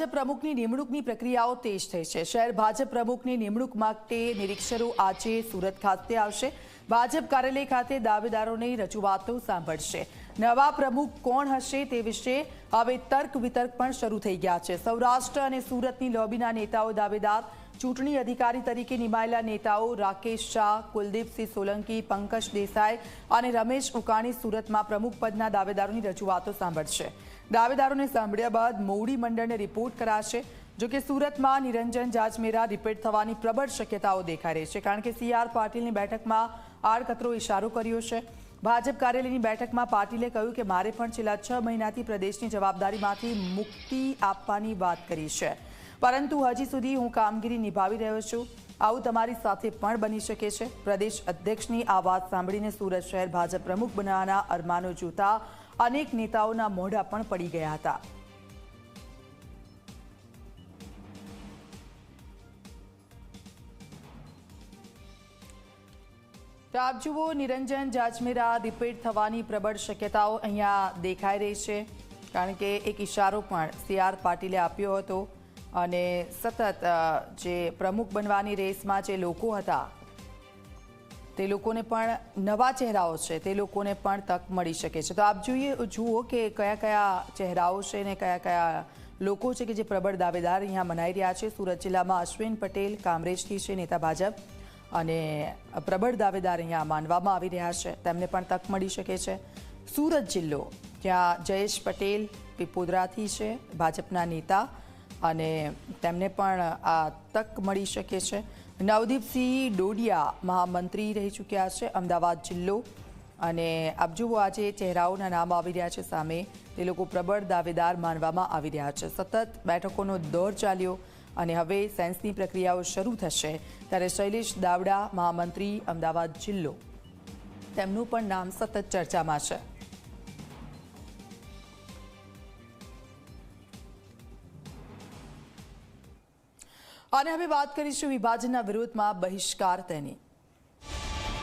ભાજપ પ્રમુખની નિમણૂકની પ્રક્રિયાઓ તેજ થઈ છે. શહેર ભાજપ પ્રમુખની નિમણૂક માટે નિરીક્ષરો આજે સુરત ખાતે આવશે. ભાજપ કાર્યાલય ખાતે દાવેદારોની રજૂઆતો સાંભળશે. નવા પ્રમુખ કોણ હશે તે વિશે હવે તર્ક વિતર્ક પણ શરૂ થઈ ગયા છે. સૌરાષ્ટ્ર અને સુરતની લોબીના નેતાઓ દાવેદાર ચૂંટણી અધિકારી તરીકે નિમાયેલા નેતાઓ રાકેશ શાહ, કુલદીપસિંહ સોલંકી, પંકજ દેસાઈ અને રમેશ ઉકાણી સુરતમાં પ્રમુખ પદના દાવેદારોની રજૂઆતો સાંભળશે. દાવેદારોને સાંભળ્યા બાદ મોવડી મંડળને રિપોર્ટ કરાશે જોકે સુરતમાં નિરંજન જાજમેરા રિપીટ થવાની પ્રબળ શક્યતાઓ દેખાઈ રહી છે, કારણ કે સી આર પાટીલની બેઠકમાં આડકતરો ઇશારો કર્યો છે. ભાજપ કાર્યાલયની બેઠકમાં પાટીલે કહ્યું કે મારે પણ છેલ્લા છ મહિનાથી પ્રદેશની જવાબદારીમાંથી મુક્તિ આપવાની વાત કરી છે. પરંતુ હજી સુધી હું કામગીરી નિભાવી રહ્યો છું. આવું તમારી સાથે પણ બની શકે છે. પ્રદેશ અધ્યક્ષની આ વાત સાંભળીને સુરત શહેર ભાજપ પ્રમુખ બનાવવાના અરમાનો જોતા અનેક નેતાઓના મોઢા પણ પડી ગયા હતા. આપ જુઓ, નિરંજન જાજમેરા રિપીટ થવાની પ્રબળ શક્યતાઓ અહીંયા દેખાઈ રહી છે. કારણ કે એક ઇશારો પણ સી આર પાટીલે આપ્યો હતો. અને સતત જે પ્રમુખ બનવાની રેસમાં જે લોકો હતા, તે લોકોને પણ નવા ચહેરાઓ છે, તે લોકોને પણ તક મળી શકે છે. તો આપ જોઈએ, જુઓ કે કયા કયા ચહેરાઓ છે ને કયા કયા લોકો છે કે જે પ્રબળ દાવેદાર અહીંયા મનાઈ રહ્યા છે. સુરત જિલ્લામાં અશ્વિન પટેલ કામરેજથી છે, નેતા ભાજપ. અને પ્રબળ દાવેદાર અહીંયા માનવામાં આવી રહ્યા છે. તેમને પણ તક મળી શકે છે. સુરત જિલ્લો, જ્યાં જયેશ પટેલ પીપોદરાથી છે, ભાજપના નેતા અને તેમને પણ આ તક મળી શકે છે. નવદીપસિંહ ડોડિયા મહામંત્રી રહી ચૂક્યા છે અમદાવાદ જિલ્લો. અને આપ જુઓ આજે ચહેરાઓના નામ આવી રહ્યા છે સામે. તે લોકો પ્રબળ દાવેદાર માનવામાં આવી રહ્યા છે. સતત બેઠકોનો દોર ચાલ્યો અને હવે સેન્સની પ્રક્રિયાઓ શરૂ થશે ત્યારે શૈલેષ દાવડા મહામંત્રી અમદાવાદ જિલ્લો. તેમનું પણ નામ સતત ચર્ચામાં છે. અને હવે વાત કરીશું વિભાજનના વિરોધમાં બહિષ્કાર તેની.